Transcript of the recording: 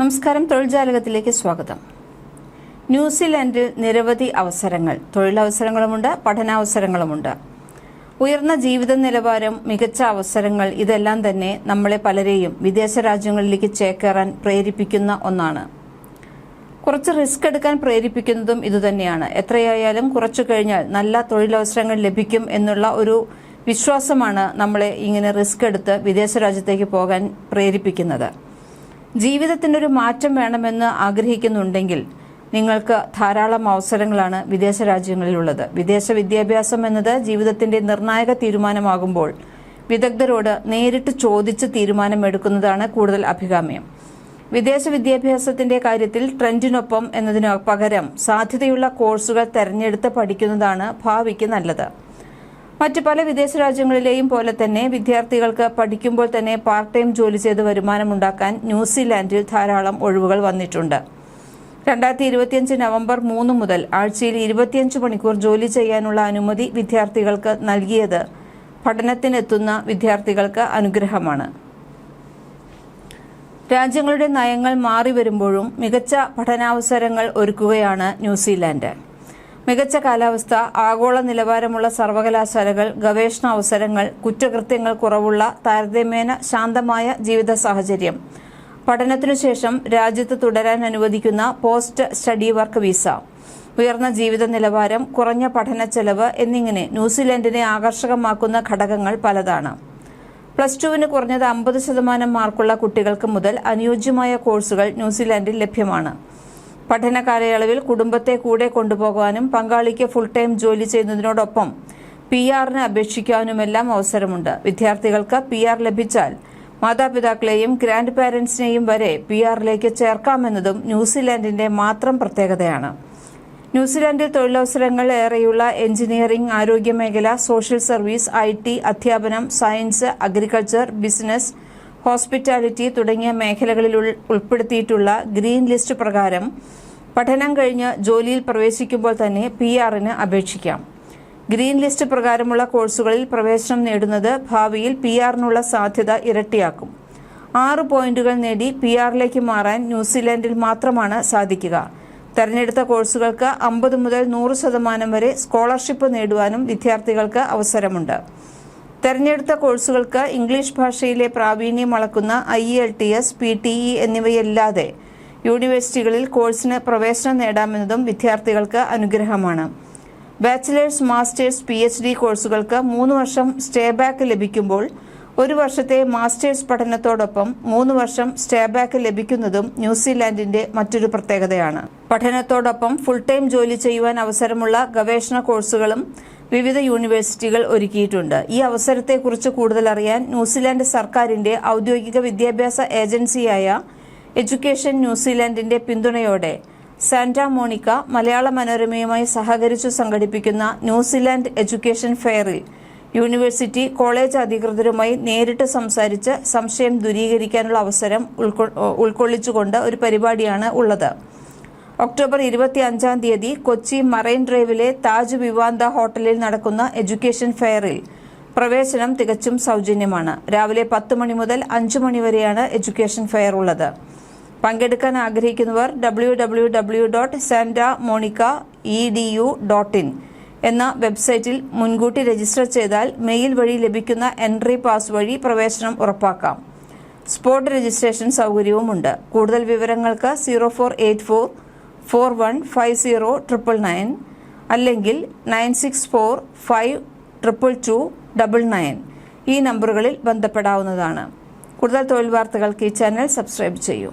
നമസ്കാരം തൊഴിൽ ജാലകത്തിലേക്ക് സ്വാഗതം. ന്യൂസിലൻഡിൽ നിരവധി അവസരങ്ങൾ തൊഴിലവസരങ്ങളുമുണ്ട് പഠനാവസരങ്ങളുമുണ്ട്. ഉയർന്ന ജീവിത നിലവാരം മികച്ച അവസരങ്ങൾ ഇതെല്ലാം തന്നെ നമ്മളെ പലരെയും വിദേശ രാജ്യങ്ങളിലേക്ക് ചേക്കേറാൻ പ്രേരിപ്പിക്കുന്ന ഒന്നാണ്. കുറച്ച് റിസ്ക് എടുക്കാൻ പ്രേരിപ്പിക്കുന്നതും ഇതുതന്നെയാണ്. എത്രയായാലും കുറച്ചു കഴിഞ്ഞാൽ നല്ല തൊഴിലവസരങ്ങൾ ലഭിക്കും എന്നുള്ള ഒരു വിശ്വാസമാണ് നമ്മളെ ഇങ്ങനെ റിസ്ക് എടുത്ത് വിദേശ രാജ്യത്തേക്ക് പോകാൻ പ്രേരിപ്പിക്കുന്നത്. ജീവിതത്തിന്റെ ഒരു മാറ്റം വേണമെന്ന് ആഗ്രഹിക്കുന്നുണ്ടെങ്കിൽ നിങ്ങൾക്ക് ധാരാളം അവസരങ്ങളാണ് വിദേശ രാജ്യങ്ങളിലുള്ളത്. വിദേശ വിദ്യാഭ്യാസം എന്നത് ജീവിതത്തിന്റെ നിർണായക തീരുമാനമാകുമ്പോൾ വിദഗ്ധരോട് നേരിട്ട് ചോദിച്ച് തീരുമാനമെടുക്കുന്നതാണ് കൂടുതൽ അഭികാമ്യം. വിദേശ വിദ്യാഭ്യാസത്തിന്റെ കാര്യത്തിൽ ട്രെൻഡിനൊപ്പം എന്നതിനു പകരം സാധ്യതയുള്ള കോഴ്സുകൾ തെരഞ്ഞെടുത്ത് പഠിക്കുന്നതാണ് ഭാവിക്ക് നല്ലത്. മറ്റ് പല വിദേശ രാജ്യങ്ങളിലെയും പോലെ തന്നെ വിദ്യാർത്ഥികൾക്ക് പഠിക്കുമ്പോൾ തന്നെ പാർട്ട് ടൈം ജോലി ചെയ്ത് വരുമാനമുണ്ടാക്കാൻ ന്യൂസിലാൻഡിൽ ധാരാളം ഒഴിവുകൾ വന്നിട്ടുണ്ട്. രണ്ടായിരത്തി ഇരുപത്തിയഞ്ച് നവംബർ മൂന്ന് മുതൽ ആഴ്ചയിൽ ഇരുപത്തിയഞ്ച് മണിക്കൂർ ജോലി ചെയ്യാനുള്ള അനുമതി വിദ്യാർത്ഥികൾക്ക് നൽകിയത് പഠനത്തിനെത്തുന്ന വിദ്യാർത്ഥികൾക്ക് അനുഗ്രഹമാണ്. രാജ്യങ്ങളുടെ നയങ്ങൾ മാറി വരുമ്പോഴും മികച്ച പഠനാവസരങ്ങൾ ഒരുക്കുകയാണ് ന്യൂസിലാൻഡ്. മികച്ച കാലാവസ്ഥ ആഗോള നിലവാരമുള്ള സർവകലാശാലകൾ ഗവേഷണ അവസരങ്ങൾ കുറ്റകൃത്യങ്ങൾ കുറവുള്ള താരതമ്യേന ശാന്തമായ ജീവിത സാഹചര്യം. പഠനത്തിനു ശേഷം രാജ്യത്ത് തുടരാൻ അനുവദിക്കുന്ന പോസ്റ്റ് സ്റ്റഡി വർക്ക് വിസ. ഉയർന്ന ജീവിത നിലവാരം കുറഞ്ഞ പഠന ചെലവ് എന്നിങ്ങനെ ന്യൂസിലൻഡിനെ ആകർഷകമാക്കുന്ന ഘടകങ്ങൾ പലതാണ്. പ്ലസ് ടുവിന് കുറഞ്ഞത് അമ്പത് ശതമാനം മാർക്കുള്ള കുട്ടികൾക്ക് മുതൽ അനുയോജ്യമായ കോഴ്സുകൾ ന്യൂസിലാൻഡിൽ ലഭ്യമാണ്. പഠന കാലയളവിൽ കുടുംബത്തെ കൂടെ കൊണ്ടുപോകാനും പങ്കാളിക്ക് ഫുൾ ടൈം ജോലി ചെയ്യുന്നതിനോടൊപ്പം പി ആറിന് അപേക്ഷിക്കാനുമെല്ലാം അവസരമുണ്ട്. വിദ്യാർത്ഥികൾക്ക് പി ആർ ലഭിച്ചാൽ മാതാപിതാക്കളെയും ഗ്രാൻഡ് പാരന്റ്സിനെയും വരെ പി ആറിലേക്ക് ചേർക്കാമെന്നതും ന്യൂസിലാൻഡിന്റെ മാത്രം പ്രത്യേകതയാണ്. ന്യൂസിലാൻഡിൽ തൊഴിലവസരങ്ങൾ ഏറെയുള്ള എഞ്ചിനീയറിംഗ് ആരോഗ്യമേഖല സോഷ്യൽ സർവീസ് ഐ അധ്യാപനം സയൻസ് അഗ്രികൾച്ചർ ബിസിനസ് ഹോസ്പിറ്റാലിറ്റി തുടങ്ങിയ മേഖലകളിൽ ഉൾപ്പെടുത്തിയിട്ടുള്ള ഗ്രീൻ ലിസ്റ്റ് പ്രകാരം പഠനം കഴിഞ്ഞ് ജോലിയിൽ പ്രവേശിക്കുമ്പോൾ തന്നെ പി ആറിന് അപേക്ഷിക്കാം. ഗ്രീൻ ലിസ്റ്റ് പ്രകാരമുള്ള കോഴ്സുകളിൽ പ്രവേശനം നേടുന്നത് ഭാവിയിൽ പി ആറിനുള്ള സാധ്യത ഇരട്ടിയാക്കും. ആറ് പോയിന്റുകൾ നേടി പി ആറിലേക്ക് മാറാൻ ന്യൂസിലാൻഡിൽ മാത്രമാണ് സാധിക്കുക. തെരഞ്ഞെടുത്ത കോഴ്സുകൾക്ക് അമ്പത് മുതൽ നൂറ് ശതമാനം വരെ സ്കോളർഷിപ്പ് നേടുവാനും വിദ്യാർത്ഥികൾക്ക് അവസരമുണ്ട്. തെരഞ്ഞെടുത്ത കോഴ്സുകൾക്ക് ഇംഗ്ലീഷ് ഭാഷയിലെ പ്രാവീണ്യം അളക്കുന്ന IELTS P T E എന്നിവയല്ലാതെ യൂണിവേഴ്സിറ്റികളിൽ കോഴ്സിന് പ്രവേശനം നേടാമെന്നതും വിദ്യാർത്ഥികൾക്ക് അനുഗ്രഹമാണ്. Bachelors masters P H D കോഴ്സുകൾക്ക് മൂന്ന് വർഷം സ്റ്റേ ബാക്ക് ലഭിക്കുമ്പോൾ ഒരു വർഷത്തെ മാസ്റ്റേഴ്സ് പഠനത്തോടൊപ്പം മൂന്ന് വർഷം സ്റ്റേ ബാക്ക് ലഭിക്കുന്നതും ന്യൂസിലാൻഡിന്റെ മറ്റൊരു പ്രത്യേകതയാണ്. പഠനത്തോടൊപ്പം ഫുൾ ടൈം ജോലി ചെയ്യുവാൻ അവസരമുള്ള ഗവേഷണ കോഴ്സുകളും വിവിധ യൂണിവേഴ്സിറ്റികൾ ഒരുക്കിയിട്ടുണ്ട്. ഈ അവസരത്തെക്കുറിച്ച് കൂടുതൽ അറിയാൻ ന്യൂസിലാൻഡ് സർക്കാരിന്റെ ഔദ്യോഗിക വിദ്യാഭ്യാസ ഏജൻസിയായ എഡ്യൂക്കേഷൻ ന്യൂസിലാൻഡിന്റെ പിന്തുണയോടെ സാന്റാ മോണിക്ക മലയാള മനോരമയുമായി സഹകരിച്ചു സംഘടിപ്പിക്കുന്ന ന്യൂസിലാൻഡ് എഡ്യൂക്കേഷൻ ഫെയറിൽ യൂണിവേഴ്സിറ്റി കോളേജ് അധികൃതരുമായി നേരിട്ട് സംസാരിച്ച് സംശയം ദൂരീകരിക്കാനുള്ള അവസരം ഉൾക്കൊള്ളിച്ചുകൊണ്ട് ഒരു പരിപാടിയാണ് ഉള്ളത്. ഒക്ടോബർ ഇരുപത്തി അഞ്ചാം തീയതി കൊച്ചി മറൈൻ ഡ്രൈവിലെ താജ് വിവാന്ത ഹോട്ടലിൽ നടക്കുന്ന എഡ്യൂക്കേഷൻ ഫെയറിൽ പ്രവേശനം തികച്ചും സൗജന്യമാണ്. രാവിലെ പത്ത് മണി മുതൽ അഞ്ചു മണി വരെയാണ് എഡ്യൂക്കേഷൻ ഫെയർ ഉള്ളത്. പങ്കെടുക്കാൻ ആഗ്രഹിക്കുന്നവർ W W W dot Santa Monica E D U dot in എന്ന വെബ്സൈറ്റിൽ മുൻകൂട്ടി രജിസ്റ്റർ ചെയ്താൽ മെയിൽ വഴി ലഭിക്കുന്ന എൻട്രി പാസ് വഴി പ്രവേശനം ഉറപ്പാക്കാം. സ്പോട്ട് രജിസ്ട്രേഷൻ സൗകര്യവുമുണ്ട്. കൂടുതൽ വിവരങ്ങൾക്ക് zero four eight four four one five zero triple nine അല്ലെങ്കിൽ nine six four five triple two double nine ഈ നമ്പറുകളിൽ ബന്ധപ്പെടാവുന്നതാണ്. കൂടുതൽ തൊഴിൽ വാർത്തകൾക്ക് ഈ ചാനൽ സബ്സ്ക്രൈബ് ചെയ്യൂ.